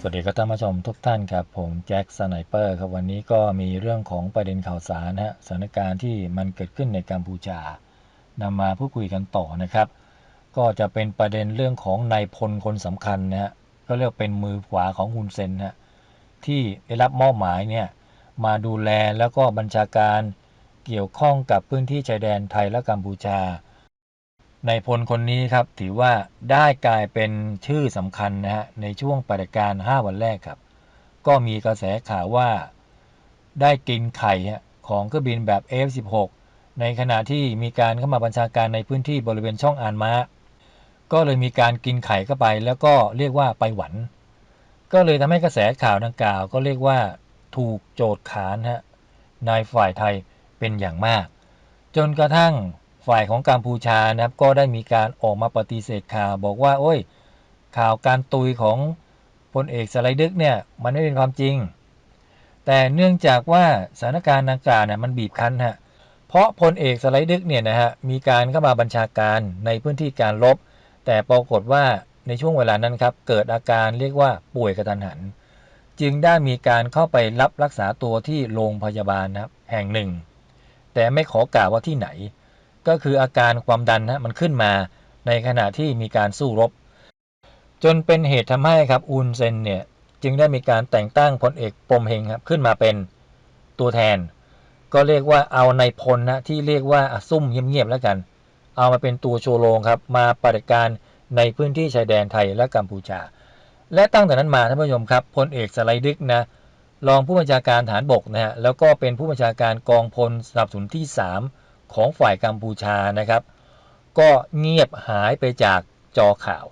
สวัสดีครับท่านผู้ชมทุกท่านครับ ผมแจ็คสไนเปอร์ครับวันนี้ก็มีเรื่องของประเด็นข่าวสารนะฮะสถานการณ์ที่มันเกิดขึ้นในกัมพูชานำมาพูดคุยกันต่อนะครับ ก็จะเป็นประเด็นเรื่องของนายพลคนสำคัญนะฮะก็เรียกเป็นมือขวาของฮุนเซนนะฮะที่ได้รับมอบหมายเนี่ยมาดูแลแล้วก็บัญชาการเกี่ยวข้องกับพื้นที่ชายแดนไทยและกัมพูชา นายพลคนนี้ครับถือว่าได้กลายเป็นชื่อสำคัญนะฮะในช่วงปฏิการ 5 วันแรกครับ ก็มีกระแสข่าวว่า ได้กินไข่ของเครื่องบินแบบ F16 ในขณะที่มีการเข้ามาบัญชาการในพื้นที่บริเวณช่องอานมาก็เลยมีการกินไข่เข้าไป แล้วก็เรียกว่าไปหวัน ก็เลยทำให้กระแสข่าวดังกล่าว ก็เรียกว่าถูกโจทย์ขานฮะในฝ่ายไทยเป็นอย่างมาก จนกระทั่ง ฝ่ายของกัมพูชานะครับก็ได้มีการออกมาปฏิเสธข่าวบอกว่าโอ้ยข่าวการตุยของพลเอกสไลดึกเนี่ยมันไม่เป็นความจริง แต่เนื่องจากว่าสถานการณ์ดังกล่าวเนี่ยมันบีบคั้นฮะเพราะพลเอกสไลดึกเนี่ยนะฮะมีการเข้ามาบัญชาการในพื้นที่การลบแต่ปรากฏว่าในช่วงเวลานั้นครับเกิดอาการเรียกว่าป่วยกระทันหัน จึงได้มีการเข้าไปรับรักษาตัวที่โรงพยาบาลนะครับแห่งหนึ่ง แต่ไม่ขอกล่าวว่าที่ไหน ก็คืออาการความดันนะมันขึ้นมาในขณะที่มีการสู้รบ จนเป็นเหตุทำให้ครับอุนเซนเนี่ยจึงได้มีการแต่งตั้งพลเอกปมเฮงครับขึ้นมาเป็นตัวแทน ก็เรียกว่าเอาในพลนะที่เรียกว่าอซุ่มเงียบๆแล้วกัน เอามาเป็นตัวโชโรงครับมาปฏิการในพื้นที่ชายแดนไทยและกัมพูชา และตั้งแต่นั้นมาท่านผู้ชมครับพลเอกสไลดึกนะรองผู้บัญชาการฐานบกนะฮะแล้วก็เป็นผู้บัญชาการกองพลสนับสนุนที่ 3 ของฝ่ายกัมพูชานะครับ ก็เงียบหายไปจากจอข่าว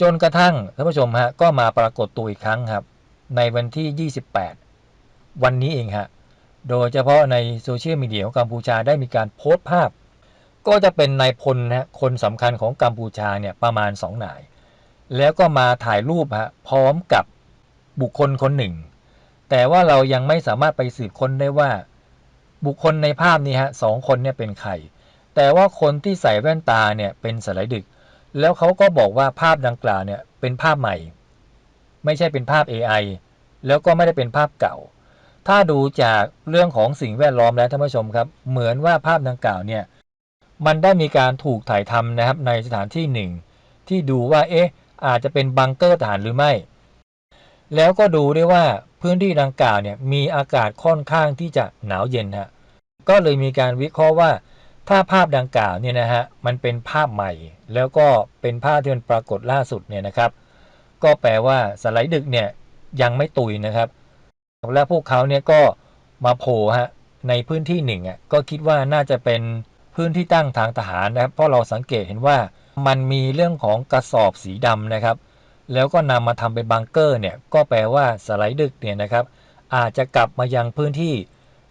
จนกระทั่งท่านผู้ชมฮะก็มาปรากฏตัวอีกครั้งครับ ในวันที่ 28 วันนี้เองฮะโดยเฉพาะในโซเชียลมีเดียของกัมพูชาได้มีการโพสต์ภาพ ก็จะเป็นนายพลนะคนสำคัญของกัมพูชาเนี่ยประมาณ 2 นาย แล้วก็มาถ่ายรูปฮะพร้อมกับบุคคลคนหนึ่ง แต่ว่าเรายังไม่สามารถไปสืบค้นได้ว่า บุคคลในภาพนี้ฮะสองคนเนี่ยเป็นใคร แต่ว่าคนที่ใส่แว่นตาเนี่ยเป็นสไลดึก แล้วเขาก็บอกว่าภาพดังกล่าวเนี่ยเป็นภาพใหม่ ไม่ใช่เป็นภาพ AI แล้วก็ไม่ได้เป็นภาพเก่า ถ้าดูจากเรื่องของสิ่งแวดล้อมแล้วท่านผู้ชมครับ เหมือนว่าภาพดังกล่าวเนี่ยมันได้มีการถูกถ่ายทำนะครับในสถานที่หนึ่ง ที่ดูว่าเอ๊ะอาจจะเป็นบังเกอร์ทหารหรือไม่ แล้วก็ดูได้ว่า พื้นที่ดังกล่าวเนี่ยมีอากาศค่อนข้างที่จะหนาวเย็นฮะก็เลยมีการวิเคราะห์ว่า ถ้าภาพดังกล่าวเนี่ยนะฮะมันเป็นภาพใหม่ แล้วก็เป็นภาพที่มันปรากฏล่าสุดเนี่ยนะครับ ก็แปลว่าสไลด์ดึกเนี่ยยังไม่ตุยนะครับ และพวกเขาเนี่ยก็มาโผล่ฮะในพื้นที่หนึ่งอะก็คิดว่าน่าจะเป็นพื้นที่ตั้งทางทหารนะครับเพราะเราสังเกตเห็นว่ามันมีเรื่องของกระสอบสีดำนะครับ แล้วก็นำมาทำเป็นบังเกอร์เนี่ยก็แปลว่าสไลด์ดึกเนี่ยนะครับ อาจจะกลับมายังพื้นที่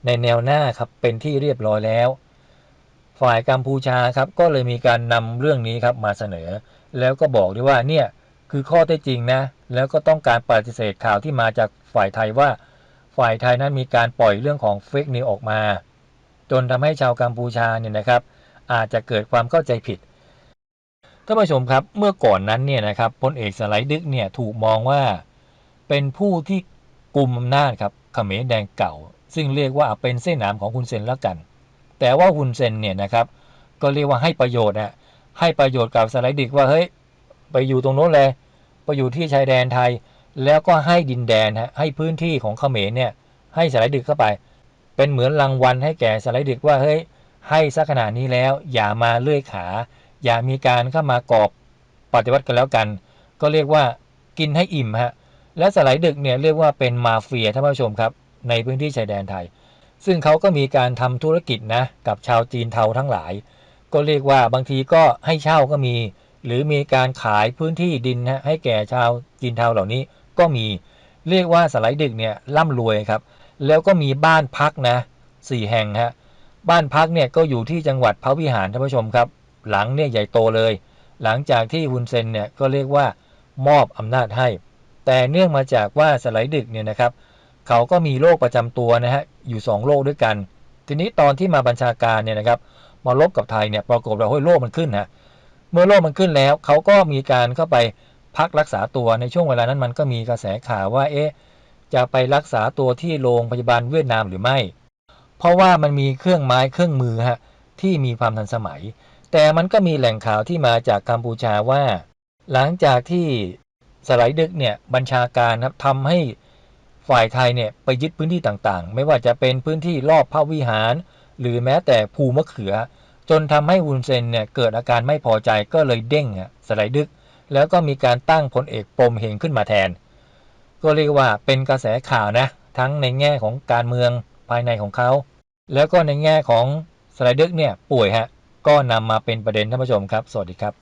ในแนวหน้าครับเป็นที่เรียบร้อยแล้ว ฝ่ายกัมพูชาครับก็เลยมีการนำเรื่องนี้ครับมาเสนอ แล้วก็บอกด้วยว่าเนี่ยคือข้อเท็จจริงนะแล้วก็ต้องการปฏิเสธข่าวที่มาจากฝ่ายไทยว่า ฝ่ายไทยนั้นมีการปล่อยเรื่องของเฟกนิวออกมา จนทำให้ชาวกัมพูชาเนี่ยนะครับ อาจจะเกิดความเข้าใจผิด ท่านผู้ชมครับเมื่อก่อนนั้นเนี่ยนะครับพลเอกสไลด์ดึกเนี่ยถูกมองว่าเป็นผู้ที่กลุ่มอำนาจครับเขมรแดงเก่า ซึ่งเรียกว่าเป็นเส้นหนามของคุณเซนแล้วกัน แต่ว่าฮุนเซนเนี่ยนะครับก็เรียกว่าให้ประโยชน์อะให้ประโยชน์กับสไลด์ดึกว่าเฮ้ยไปอยู่ตรงโน้นเลยไปอยู่ที่ชายแดนไทย แล้วก็ให้ดินแดนฮะให้พื้นที่ของเขมรเนี่ยให้สไลด์ดึกเข้าไป เป็นเหมือนรางวัลให้แก่สไลด์ดึกว่าเฮ้ยให้สักขนาดนี้แล้วอย่ามาเลื่อยขา อย่ามีการเข้ามากอบปฏิวัติกันแล้วกัน ก็เรียกว่ากินให้อิ่มฮะและสไลด์ดึกเนี่ยเรียกว่าเป็นมาเฟียท่านผู้ชมครับ ในพื้นที่ชายแดนไทย ซึ่งเขาก็มีการทำธุรกิจนะกับชาวจีนเทาทั้งหลาย ก็เรียกว่าบางทีก็ให้เช่าก็มี หรือมีการขายพื้นที่ดินนะให้แก่ชาวจีนเทาเหล่านี้ก็มี เรียกว่าสไลด์ดึกเนี่ยร่ำรวยครับ แล้วก็มีบ้านพักนะสี่แห่งฮะบ้านพักเนี่ยก็อยู่ที่จังหวัดพระวิหารท่านผู้ชมครับ หลังเนี่ยใหญ่โตเลย หลังจากที่ฮุนเซนเนี่ยก็เรียกว่ามอบอำนาจให้ แต่เนื่องมาจากว่าสไลด์ดึกเนี่ยนะครับ เขาก็มีโรคประจำตัวนะฮะอยู่2โรคด้วยกัน ทีนี้ตอนที่มาบัญชาการเนี่ยนะครับมาลบกับไทยเนี่ยปรากฏว่าเฮ้ยโรคมันขึ้นฮะเมื่อโรคมันขึ้นแล้ว เขาก็มีการเข้าไปพักรักษาตัวในช่วงเวลานั้นมันก็มีกระแสข่าวว่าเอ๊ะจะไปรักษาตัวที่โรงพยาบาลเวียดนามหรือไม่ เพราะว่ามันมีเครื่องไม้เครื่องมือฮะที่มีความทันสมัย แต่มันก็มีแหล่งข่าวที่มาจากกัมพูชาว่า หลังจากที่สไลด์ดึกเนี่ยบัญชาการครับทำให้ฝ่ายไทยเนี่ยไปยึดพื้นที่ต่างๆ ไม่ว่าจะเป็นพื้นที่รอบพระวิหาร หรือแม้แต่ภูมะเขือ จนทำให้วุนเซนเนี่ยเกิดอาการไม่พอใจก็เลยเด้งสไลด์ดึก แล้วก็มีการตั้งพลเอกปมเหงขึ้นมาแทน ก็เรียกว่าเป็นกระแสข่าวนะ ทั้งในแง่ของการเมืองภายในของเขา แล้วก็ในแง่ของสไลด์ดึกเนี่ยป่วยฮะ ก็นำมาเป็นประเด็นท่านผู้ชมครับ สวัสดีครับ